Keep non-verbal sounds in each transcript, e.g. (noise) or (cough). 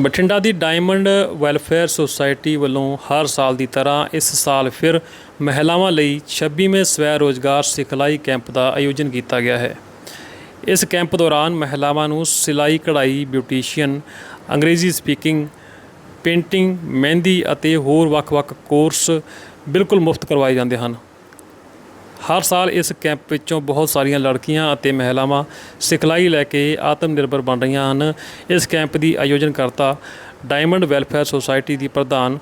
ਬਠਿੰਡਾ ਦੀ diamond welfare society ਵੱਲੋਂ ਹਰ ਸਾਲ ਦੀ ਤਰ੍ਹਾਂ ਇਸ ਸਾਲ ਫਿਰ ਮਹਿਲਾਵਾਂ ਲਈ 26ਵੇਂ ਸਵੈ ਰੋਜ਼ਗਾਰ ਸਿਖਲਾਈ ਕੈਂਪ ਦਾ ਆਯੋਜਨ ਕੀਤਾ ਗਿਆ ਹੈ। ਇਸ ਕੈਂਪ ਦੌਰਾਨ ਮਹਿਲਾਵਾਂ ਨੂੰ ਸਿਲਾਈ ਕਢਾਈ, ਬਿਊਟੀਸ਼ੀਅਨ, ਅੰਗਰੇਜ਼ੀ ਸਪੀਕਿੰਗ, ਪੇਂਟਿੰਗ, ਮਹਿੰਦੀ ਅਤੇ ਹੋਰ ਵੱਖ-ਵੱਖ ਕੋਰਸ ਬਿਲਕੁਲ ਮੁਫਤ ਕਰਵਾਏ ਜਾਂਦੇ ਹਨ। ਹਰ ਸਾਲ ਇਸ ਕੈਂਪ ਵਿੱਚੋਂ ਬਹੁਤ ਸਾਰੀਆਂ ਲੜਕੀਆਂ ਅਤੇ ਮਹਿਲਾਵਾਂ ਸਿਖਲਾਈ ਲੈ ਕੇ ਆਤਮ ਨਿਰਭਰ ਬਣ ਰਹੀਆਂ ਹਨ। ਇਸ ਕੈਂਪ ਦੀ ਆਯੋਜਨ ਕਰਤਾ ਡਾਇਮੰਡ ਵੈਲਫੇਅਰ ਸੁਸਾਇਟੀ ਦੀ ਪ੍ਰਧਾਨ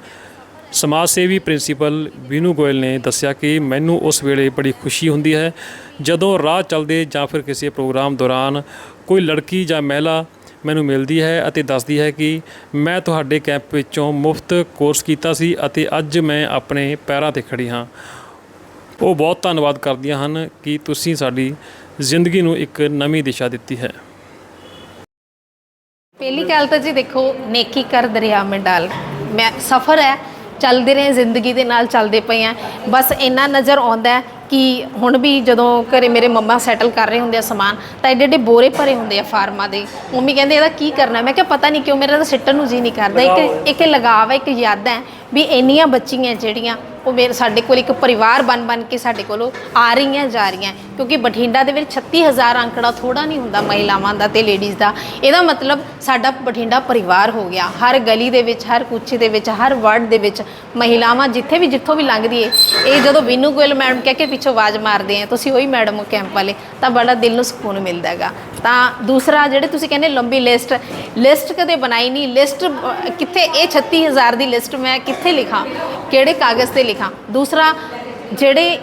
ਸਮਾਜ ਸੇਵੀ ਪ੍ਰਿੰਸੀਪਲ ਵੀਨੂ ਗੋਇਲ ਨੇ ਦੱਸਿਆ ਕਿ ਮੈਨੂੰ ਉਸ ਵੇਲੇ ਬੜੀ ਖੁਸ਼ੀ ਹੁੰਦੀ ਹੈ ਜਦੋਂ ਰਾਹ ਚੱਲਦੇ ਜਾਂ ਫਿਰ ਕਿਸੇ ਪ੍ਰੋਗਰਾਮ ਦੌਰਾਨ ਕੋਈ ਲੜਕੀ ਜਾਂ ਮਹਿਲਾ ਮੈਨੂੰ ਮਿਲਦੀ ਹੈ ਅਤੇ ਦੱਸਦੀ ਹੈ ਕਿ ਮੈਂ ਤੁਹਾਡੇ ਕੈਂਪ ਵਿੱਚੋਂ ਮੁਫਤ ਕੋਰਸ ਕੀਤਾ ਸੀ ਅਤੇ ਅੱਜ ਮੈਂ ਆਪਣੇ ਪੈਰਾਂ ਤੇ ਖੜੀ ਹਾਂ। ਉਹ ਬਹੁਤ ਧੰਨਵਾਦ ਕਰਦੀਆਂ ਹਨ ਕਿ ਤੁਸੀਂ ਸਾਡੀ ਜ਼ਿੰਦਗੀ ਨੂੰ ਇੱਕ ਨਵੀਂ ਦਿਸ਼ਾ ਦਿੱਤੀ ਹੈ। ਪਹਿਲੀ ਗੱਲ ਤਾਂ ਜੀ ਦੇਖੋ ਨੇਕੀ ਕਰ ਦਰਿਆ ਮੇਂ ਡਾਲ ਮੈਂ ਸਫਰ ਹੈ ਚੱਲਦੇ ਰਹੇ ਜ਼ਿੰਦਗੀ ਦੇ ਨਾਲ ਚੱਲਦੇ ਪਏ ਆ ਬਸ ਇੰਨਾ ਨਜ਼ਰ ਆਉਂਦਾ ਕਿ ਹੁਣ ਵੀ ਜਦੋਂ ਘਰੇ ਮੇਰੇ ਮੰਮਾ ਸੈਟਲ ਕਰ ਰਹੇ ਹੁੰਦੇ ਆ ਸਮਾਨ ਤਾਂ ਐਡੇ ਐਡੇ ਬੋਰੇ ਭਰੇ ਹੁੰਦੇ ਆ ਫਾਰਮਾਂ ਦੇ। ਮੰਮੀ ਕਹਿੰਦੇ ਇਹਦਾ ਕੀ ਕਰਨਾ? ਮੈਂ ਕਿਹਾ ਪਤਾ ਨਹੀਂ ਕਿਉਂ ਮੇਰਾ ਤਾਂ ਸਿੱਟਣ ਨੂੰ ਜੀ ਨਹੀਂ ਕਰਦਾ। ਇੱਕ ਇੱਕ ਲਗਾਵ ਹੈ ਇੱਕ ਯਾਦ ਹੈ ਵੀ ਇੰਨੀਆਂ ਬੱਚੀਆਂ ਜਿਹੜੀਆਂ ਉਹ ਮੇਰੇ ਸਾਡੇ ਕੋਲ ਇੱਕ ਪਰਿਵਾਰ ਬਣ ਬਣ ਕੇ ਸਾਡੇ ਕੋਲੋਂ ਆ ਰਹੀਆਂ, ਜਾ ਰਹੀਆਂ। ਕਿਉਂਕਿ ਬਠਿੰਡਾ ਦੇ ਵਿੱਚ 36000 ਅੰਕੜਾ ਥੋੜਾ ਨਹੀਂ ਹੁੰਦਾ ਮਹਿਲਾਵਾਂ ਦਾ ਤੇ ਲੇਡੀਜ਼ ਦਾ। ਇਹਦਾ ਮਤਲਬ ਸਾਡਾ ਬਠਿੰਡਾ ਪਰਿਵਾਰ ਹੋ ਗਿਆ। ਹਰ ਗਲੀ ਦੇ ਵਿੱਚ, ਹਰ ਕੁੱਚੇ ਦੇ ਵਿੱਚ, ਹਰ ਵਾਰਡ ਦੇ ਵਿੱਚ ਮਹਿਲਾਵਾਂ ਜਿੱਥੇ ਵੀ ਜਿੱਥੋਂ ਵੀ ਲੰਘਦੀ ਏ। ਇਹ ਜਦੋਂ ਵਿਨੂ ਗੋਇਲ ਮੈਡਮ ਕਹਿ ਕੇ ਪਿੱਛੋਂ ਆਵਾਜ਼ ਮਾਰਦੇ ਆ, ਤੁਸੀਂ ਉਹੀ ਮੈਡਮ ਹੋ ਕੈਂਪ ਵਾਲੇ, ਤਾਂ ਬੜਾ ਦਿਲ ਨੂੰ ਸਕੂਨ ਮਿਲਦਾ ਹੈਗਾ। ਤਾਂ ਦੂਸਰਾ ਜਿਹੜੇ ਤੁਸੀਂ ਕਹਿੰਦੇ ਲੰਬੀ ਲਿਸਟ ਲਿਸਟ ਕਦੇ ਬਣਾਈ ਨਹੀਂ। ਲਿਸਟ ਕਿੱਥੇ ਇਹ 36000 ਦੀ ਲਿਸਟ ਮੈਂ ਕਿੱਥੇ ਲਿਖਾਂ? ਕਿਹੜੇ ਕਾਗਜ਼ ਤੇ ਲਿਖਾਂ। ਦੂਸਰਾ ਜਿਹੜੇ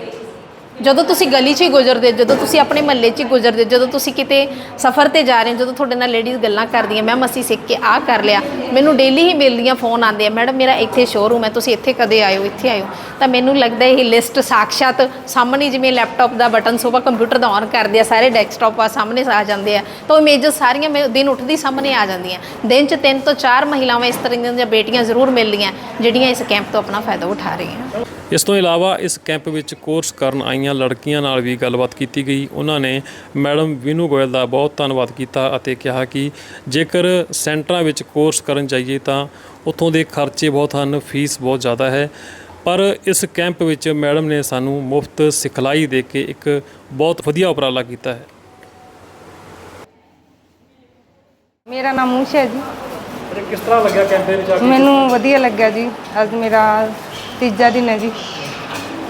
ਜਦੋਂ ਤੁਸੀਂ ਗਲੀ 'ਚ ਹੀ ਗੁਜ਼ਰਦੇ, ਜਦੋਂ ਤੁਸੀਂ ਆਪਣੇ ਮਹੱਲੇ 'ਚ ਹੀ ਗੁਜ਼ਰਦੇ, ਜਦੋਂ ਤੁਸੀਂ ਕਿਤੇ ਸਫ਼ਰ ਤੇ ਜਾ ਰਹੇ ਹੋ, ਜਦੋਂ ਤੁਹਾਡੇ ਨਾਲ ਲੇਡੀਜ਼ ਗੱਲਾਂ ਕਰਦੀਆਂ, ਮੈਮ, ਅਸੀਂ ਸਿੱਖ ਕੇ ਆਹ ਕਰ ਲਿਆ। ਮੈਨੂੰ ਡੇਲੀ ਹੀ ਮਿਲਦੀਆਂ ਫੋਨ ਆਉਂਦੇ ਆ, ਮੈਡਮ, ਮੇਰਾ ਇੱਥੇ ਸ਼ੋਰੂਮ ਹੈ, ਤੁਸੀਂ ਇੱਥੇ ਕਦੇ ਆਇਓ, ਇੱਥੇ ਆਇਓ। ਤਾਂ ਮੈਨੂੰ ਲੱਗਦਾ ਇਹ ਲਿਸਟ ਸਾਕਸ਼ਾਤ ਸਾਹਮਣੇ ਜਿਵੇਂ ਲੈਪਟਾਪ ਦਾ ਬਟਨ ਸੋਭਾ ਕੰਪਿਊਟਰ ਦਾ ਔਨ ਕਰਦੇ ਆ, ਸਾਰੇ ਡੈਸਕਟਾਪ ਆ, ਸਾਹਮਣੇ ਆ ਜਾਂਦੇ ਆ। ਤਾਂ ਉਹ ਇਮੇਜਸ ਸਾਰੀਆਂ ਮੇ- ਦਿਨ ਉੱਠਦੀ ਸਾਹਮਣੇ ਆ ਜਾਂਦੀਆਂ। ਦਿਨ 'ਚ ਤਿੰਨ ਤੋਂ ਚਾਰ ਮਹਿਲਾਵਾਂ ਇਸ ਤਰ੍ਹਾਂ ਦੀਆਂ ਬੇਟੀਆਂ ਜ਼ਰੂਰ ਮਿਲਦੀਆਂ, ਜਿਹੜੀਆਂ ਇਸ ਕੈਂਪ ਤੋਂ ਆਪਣਾ ਫਾਇਦਾ ਉਠਾ ਰਹੀਆਂ। ਇਸ ਤੋਂ ਇਲਾਵਾ ਇਸ ਕੈਂਪ ਵਿੱਚ ਕੋਰਸ ਕਰਨ ਆਈਆਂ ਲੜਕੀਆਂ ਨਾਲ ਵੀ ਗੱਲਬਾਤ ਕੀਤੀ ਗਈ। ਉਹਨਾਂ ਨੇ ਮੈਡਮ ਵਿਨੂ ਗੋਇਲ ਦਾ ਬਹੁਤ ਧੰਨਵਾਦ ਕੀਤਾ ਅਤੇ ਕਿਹਾ ਕਿ ਜੇਕਰ ਸੈਂਟਰਾਂ ਵਿੱਚ ਕੋਰਸ ਕਰਨ ਜਾਈਏ ਤਾਂ ਉੱਥੋਂ ਦੇ ਖਰਚੇ ਬਹੁਤ ਹਨ ਫੀਸ ਬਹੁਤ ਜ਼ਿਆਦਾ ਹੈ। ਪਰ ਇਸ ਕੈਂਪ ਵਿੱਚ ਮੈਡਮ ਨੇ ਸਾਨੂੰ ਮੁਫਤ ਸਿਖਲਾਈ ਦੇ ਕੇ ਇੱਕ ਬਹੁਤ ਵਧੀਆ ਉਪਰਾਲਾ ਕੀਤਾ ਹੈ। ਮੇਰਾ ਨਾਮ ਮੂਸ਼ਾ ਹੈ ਜੀ। ਕਿਸ ਤਰ੍ਹਾਂ ਲੱਗਿਆ ਕੈਂਪ ਦੇ ਵਿੱਚ ਮੈਨੂੰ ਵਧੀਆ ਲੱਗਿਆ ਜੀ। ਅੱਜ ਮੇਰਾ ਤੀਜਾ ਦਿਨ ਹੈ ਜੀ।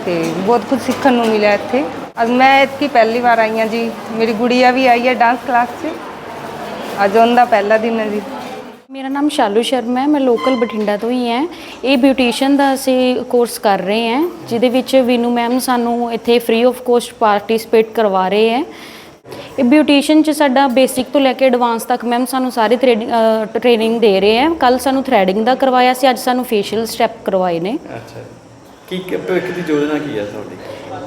ਤੇ ਬਹੁਤ ਕੁਝ ਸਿੱਖਣ ਨੂੰ ਮਿਲਿਆ ਇੱਥੇ। ਅੱਜ ਮੈਂ ਇੱਥੇ ਪਹਿਲੀ ਵਾਰ ਆਈ ਹਾਂ ਜੀ। ਮੇਰੀ ਗੁੜੀਆ ਵੀ ਆਈ ਹੈ ਡਾਂਸ ਕਲਾਸ 'ਚ। ਅੱਜ ਉਹਦਾ ਪਹਿਲਾ ਦਿਨ ਹੈ ਜੀ। ਮੇਰਾ ਨਾਮ ਸ਼ਾਲੂ ਸ਼ਰਮਾ ਹੈ। ਮੈਂ ਲੋਕਲ ਬਠਿੰਡਾ ਤੋਂ ਹੀ ਹਾਂ। ਇਹ ਬਿਊਟੀਸ਼ੀਅਨ ਦਾ ਅਸੀਂ ਕੋਰਸ ਕਰ ਰਹੇ ਹਾਂ। ਜਿਹਦੇ ਵਿੱਚ ਵੀਨੂ ਮੈਮ ਸਾਨੂੰ ਇੱਥੇ ਫ੍ਰੀ ਆਫ ਕੋਸਟ ਪਾਰਟਿਸਿਪੇਟ ਕਰਵਾ ਰਹੇ ਹੈ। ਇਹ ਬਿਊਟੀਸ਼ੀਅਨ ਚ ਸਾਡਾ ਬੇਸਿਕ ਤੋਂ ਲੈ ਕੇ ਐਡਵਾਂਸ ਤੱਕ ਮੈਮ ਸਾਨੂੰ ਸਾਰੇ ਟ੍ਰੇਨਿੰਗ ਦੇ ਰਹੇ ਹੈ ਕੱਲ ਸਾਨੂੰ ਥ੍ਰੈਡਿੰਗ ਦਾ ਕਰਵਾਇਆ ਸੀ, ਅੱਜ ਸਾਨੂੰ ਫੇਸ਼ੀਅਲ ਸਟੈਪ ਕਰਵਾਏ ਨੇ। ਅੱਛਾ। ਕੀ- ਭਵਿੱਖ ਦੀ ਯੋਜਨਾ ਕੀ ਹੈ ਤੁਹਾਡੀ?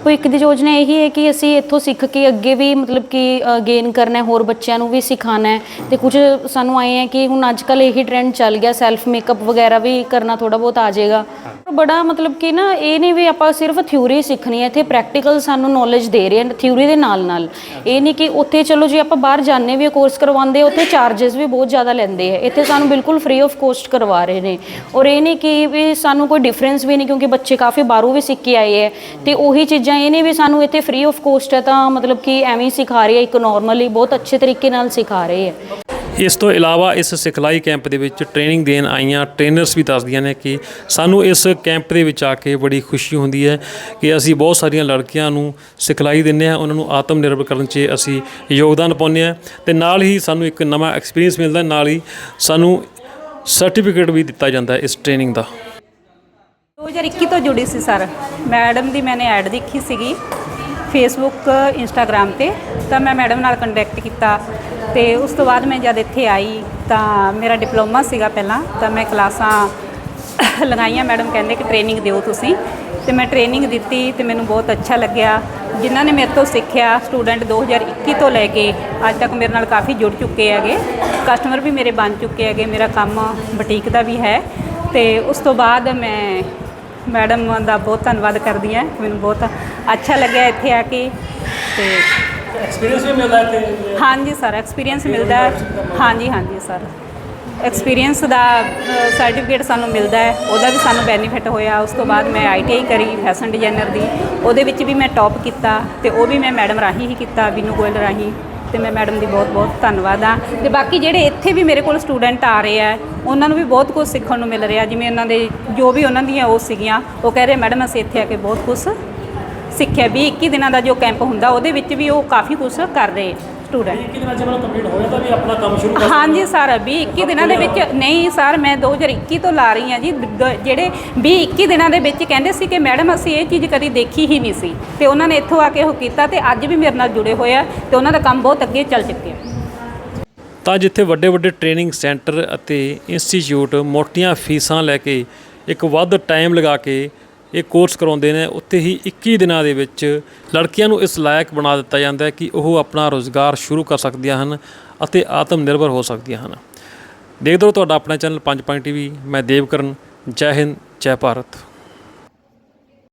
ਭਵਿੱਖ ਦੀ ਯੋਜਨਾ ਇਹੀ ਹੈ ਕਿ ਅਸੀਂ ਇੱਥੋਂ ਸਿੱਖ ਕੇ ਅੱਗੇ ਵੀ ਮਤਲਬ ਕਿ ਗੇਨ ਕਰਨਾ ਹੈ ਹੋਰ ਬੱਚਿਆਂ ਨੂੰ ਵੀ ਸਿਖਾਉਣਾ ਹੈ ਤੇ ਕੁਝ ਸਾਨੂੰ ਆਏ ਹੈ ਕਿ ਹੁਣ ਅੱਜ ਕੱਲ ਇਹੀ ਟ੍ਰੈਂਡ ਚੱਲ ਗਿਆ ਸੈਲਫ ਮੇਕਅਪ ਵਗੈਰਾ ਵੀ ਕਰਨਾ ਥੋੜਾ ਬਹੁਤ ਆ ਜਾਏਗਾ। ਬੜਾ ਮਤਲਬ ਕਿ ਨਾ ਇਹ ਨਹੀਂ ਵੀ ਆਪਾਂ ਸਿਰਫ ਥਿਊਰੀ ਸਿੱਖਣੀ ਹੈ ਇੱਥੇ ਪ੍ਰੈਕਟੀਕਲ ਸਾਨੂੰ ਨੌਲੇਜ ਦੇ ਰਹੇ ਹਨ ਥਿਊਰੀ ਦੇ ਨਾਲ ਨਾਲ ਇਹ ਨਹੀਂ ਕਿ ਉੱਥੇ ਚਲੋ ਜੇ ਆਪਾਂ ਬਾਹਰ ਜਾਂਦੇ ਵੀ ਕੋਰਸ ਕਰਵਾਉਂਦੇ ਉੱਥੇ ਚਾਰजेस ਵੀ ਬਹੁਤ ਜ਼ਿਆਦਾ ਲੈਂਦੇ ਹੈ। ਇੱਥੇ ਸਾਨੂੰ ਬਿਲਕੁਲ ਫ੍ਰੀ ਆਫ ਕੋਸਟ ਕਰਵਾ ਰਹੇ ਨੇ। ਔਰ ਇਹ ਨਹੀਂ ਕਿ ਵੀ ਸਾਨੂੰ ਕੋਈ ਡਿਫਰੈਂਸ ਵੀ ਨਹੀਂ ਕਿਉਂਕਿ ਬੱਚੇ ਕਾਫੀ ਬਾਹਰੋਂ ਵੀ ਸਿੱਖ ਕੇ ਆਏ ਹੈ ਤੇ ਉਹੀ ਚੀਜ਼ਾਂ ਇਹ ਨਹੀਂ ਵੀ ਸਾਨੂੰ ਇੱਥੇ ਫ੍ਰੀ ਆਫ ਕੋਸਟ ਹੈ ਤਾਂ ਮਤਲਬ ਕਿ ਐਵੇਂ ਹੀ ਸਿਖਾ ਰਹੇ ਹੈ, ਇੱਕ ਨਾਰਮਲੀ ਬਹੁਤ ਅੱਛੇ ਤਰੀਕੇ ਨਾਲ ਸਿਖਾ ਰਹੇ ਹੈ। ਇਸ ਤੋਂ ਇਲਾਵਾ ਇਸ ਸਿਖਲਾਈ ਕੈਂਪ ਦੇ ਵਿੱਚ ਟ੍ਰੇਨਿੰਗ ਦੇਣ ਆਈਆਂ ਟ੍ਰੇਨਰਸ ਵੀ ਦੱਸਦੀਆਂ ਨੇ ਕਿ ਸਾਨੂੰ ਇਸ ਕੈਂਪ ਦੇ ਵਿੱਚ ਆ ਕੇ ਬੜੀ ਖੁਸ਼ੀ ਹੁੰਦੀ ਹੈ ਕਿ ਅਸੀਂ ਬਹੁਤ ਸਾਰੀਆਂ ਲੜਕੀਆਂ ਨੂੰ ਸਿਖਲਾਈ ਦਿੰਦੇ ਹਾਂ, ਉਹਨਾਂ ਨੂੰ ਆਤਮ ਨਿਰਭਰ ਕਰਨ 'ਚ ਅਸੀਂ ਯੋਗਦਾਨ ਪਾਉਂਦੇ ਹਾਂ ਤੇ ਨਾਲ ਹੀ ਸਾਨੂੰ ਇੱਕ ਨਵਾਂ ਐਕਸਪੀਰੀਅੰਸ ਮਿਲਦਾ, ਨਾਲ ਹੀ ਸਾਨੂੰ ਸਰਟੀਫਿਕੇਟ ਵੀ ਦਿੱਤਾ ਜਾਂਦਾ ਇਸ ਟ੍ਰੇਨਿੰਗ ਦਾ। 2021 ਤੋਂ ਜੁੜੀ ਸੀ ਸਰ। ਮੈਡਮ ਦੀ ਮੈंने ਐਡ ਦੇਖੀ ਸੀਗੀ ਫੇਸਬੁੱਕ ਇੰਸਟਾਗ੍ਰam ਤੇ। ਤਾਂ ਮੈਂ ਮੈਡਮ ਨਾਲ ਕੰਟੈਕਟ ਕੀਤਾ ਤੇ ਉਸ ਤੋਂ ਬਾਅਦ ਮੈਂ ਜਦ ਇੱਥੇ ਆਈ ਤਾਂ ਮੇਰਾ ਡਿਪਲੋਮਾ ਸੀਗਾ ਪਹਿਲਾਂ। ਤਾਂ ਮੈਂ ਕਲਾਸਾਂ (laughs) ਲਗਾਈਆਂ। ਮੈਡਮ ਕਹਿੰਦੇ ਕਿ ਟ੍ਰੇਨਿੰਗ ਦਿਓ ਤੁਸੀਂ। ਤੇ ਮੈਂ ਟ੍ਰੇਨਿੰਗ ਦਿੱਤੀ ਤੇ ਮੈਨੂੰ ਬਹੁਤ ਅੱਛਾ ਲੱਗਿਆ। ਜਿਨ੍ਹਾਂ ਨੇ ਮੇਰੇ ਤੋਂ ਸਿੱਖਿਆ ਸਟੂਡੈਂਟ 2021 ਤੋਂ ਲੈ ਕੇ ਅੱਜ ਤੱਕ ਮੇਰੇ ਨਾਲ ਕਾਫੀ ਜੁੜ ਚੁੱਕੇ ਹੈਗੇ। ਕਸਟਮਰ ਵੀ ਮੇਰੇ ਬਣ ਚੁੱਕੇ ਹੈਗੇ। ਮੇਰਾ ਕੰਮ ਬੁਟੀਕ ਦਾ ਵੀ ਹੈ। ਤੇ ਉਸ ਤੋਂ ਬਾਅਦ ਮੈਂ ਮੈਡਮ ਦਾ ਬਹੁਤ ਧੰਨਵਾਦ ਕਰਦੀ ਹਾਂ। ਮੈਨੂੰ ਬਹੁਤ ਅੱਛਾ ਲੱਗਿਆ ਇੱਥੇ ਆ ਕੇ। ਤੇ ਐਕਸਪੀਰੀਅੰਸ ਵੀ ਮਿਲਦਾ ਹੈ ਹਾਂਜੀ ਸਰ ਐਕਸਪੀਰੀਅੰਸ ਮਿਲਦਾ। ਹੈ ਹਾਂਜੀ ਹਾਂਜੀ ਸਰ ਐਕਸਪੀਰੀਅੰਸ ਦਾ ਸਰਟੀਫਿਕੇਟ ਸਾਨੂੰ ਮਿਲਦਾ ਹੈ। ਉਹਦਾ ਵੀ ਸਾਨੂੰ ਬੈਨੀਫਿਟ ਹੋਇਆ। ਉਸ ਤੋਂ ਬਾਅਦ ਮੈਂ ਆਈਟੀਆਈ ਕਰੀ ਫੈਸ਼ਨ ਡਿਜ਼ਾਈਨਰ ਦੀ। ਉਹਦੇ ਵਿੱਚ ਵੀ ਮੈਂ ਟੌਪ ਕੀਤਾ ਤੇ ਉਹ ਵੀ ਮੈਂ ਮੈਡਮ ਰਾਹੀਂ ਹੀ ਕੀਤਾ ਬੀਨੂ ਗੋਇਲ ਰਾਹੀਂ। ਤੇ ਮੈਂ ਮੈਡਮ ਦੀ ਬਹੁਤ ਬਹੁਤ ਧੰਨਵਾਦ ਆ ਤੇ ਬਾਕੀ ਜਿਹੜੇ ਇੱਥੇ ਵੀ ਮੇਰੇ ਕੋਲ ਸਟੂਡੈਂਟ ਆ ਰਹੇ ਆ, ਉਹਨਾਂ ਨੂੰ ਵੀ ਬਹੁਤ ਕੁਝ ਸਿੱਖਣ ਨੂੰ ਮਿਲ ਰਿਹਾ। ਜਿਵੇਂ ਉਹਨਾਂ ਦੇ ਜੋ ਵੀ ਉਹਨਾਂ ਦੀਆਂ ਉਹ ਸੀਗੀਆਂ, ਉਹ ਕਹਿ ਰਹੇ, ਮੈਡਮ, ਅਸੀਂ ਇੱਥੇ ਆ ਕੇ ਬਹੁਤ ਕੁਝ ਸਿੱਖਿਆ। ਵੀ 21 ਦਿਨਾਂ ਦਾ ਜੋ ਕੈਂਪ ਹੁੰਦਾ, ਉਹਦੇ ਵਿੱਚ ਵੀ ਉਹ ਕਾਫੀ ਕੁਝ ਕਰ ਰਹੇ। ਸਟੂਡੈਂਟ ਕਿ ਦਿਨਾਂ ਚ ਮਤਲਬ ਕੰਪਲੀਟ ਹੋ ਜਾਂਦਾ ਵੀ ਆਪਣਾ ਕੰਮ ਸ਼ੁਰੂ ਕਰ ਹਾਂਜੀ ਸਰ 20 21 ਦਿਨਾਂ ਦੇ ਵਿੱਚ ਨਹੀਂ ਸਰ ਮੈਂ 2021 ਤੋਂ ਲਾ ਰਹੀ ਹਾਂ ਜੀ। ਜਿਹੜੇ 20 21 ਦਿਨਾਂ ਦੇ ਵਿੱਚ ਕਹਿੰਦੇ ਸੀ ਕਿ ਮੈਡਮ ਅਸੀਂ ਇਹ ਚੀਜ਼ ਕਦੀ ਦੇਖੀ ਹੀ ਨਹੀਂ ਸੀ। ਤੇ ਉਹਨਾਂ ਨੇ ਇੱਥੋਂ ਆ ਕੇ ਉਹ ਕੀਤਾ ਤੇ ਅੱਜ ਵੀ ਮੇਰੇ ਨਾਲ ਜੁੜੇ ਹੋਏ ਆ ਤੇ ਉਹਨਾਂ ਦਾ ਕੰਮ ਬਹੁਤ ਅੱਗੇ ਚੱਲ ਚੁੱਕਿਆ ਤਾਂ ਜਿੱਥੇ ਵੱਡੇ ਵੱਡੇ ਟ੍ਰੇਨਿੰਗ ਸੈਂਟਰ ਅਤੇ ਇੰਸਟੀਚਿਊਟ ਮੋਟੀਆਂ ਫੀਸਾਂ ਲੈ ਕੇ ਇੱਕ ਵੱਧ ਟਾਈਮ ਲਗਾ ਕੇ ਇਹ ਕੋਰਸ ਕਰਾਉਂਦੇ ਨੇ, ਉੱਥੇ ਹੀ 21 ਦਿਨਾਂ ਦੇ ਵਿੱਚ ਲੜਕੀਆਂ ਨੂੰ ਇਸ ਲਾਇਕ ਬਣਾ ਦਿੱਤਾ ਜਾਂਦਾ ਹੈ ਕਿ ਉਹ ਆਪਣਾ ਰੋਜ਼ਗਾਰ ਸ਼ੁਰੂ ਕਰ ਸਕਦੀਆਂ ਹਨ ਅਤੇ ਆਤਮ ਨਿਰਭਰ ਹੋ ਸਕਦੀਆਂ ਹਨ। ਦੇਖਦੇ ਰਹੋ ਤੁਹਾਡਾ ਆਪਣਾ ਚੈਨਲ ਪੰਜ ਪੁਆਇੰਟ ਟੀਵੀ, ਮੈਂ ਦੇਵਕਰਨ, ਜੈ ਹਿੰਦ, ਜੈ ਭਾਰਤ।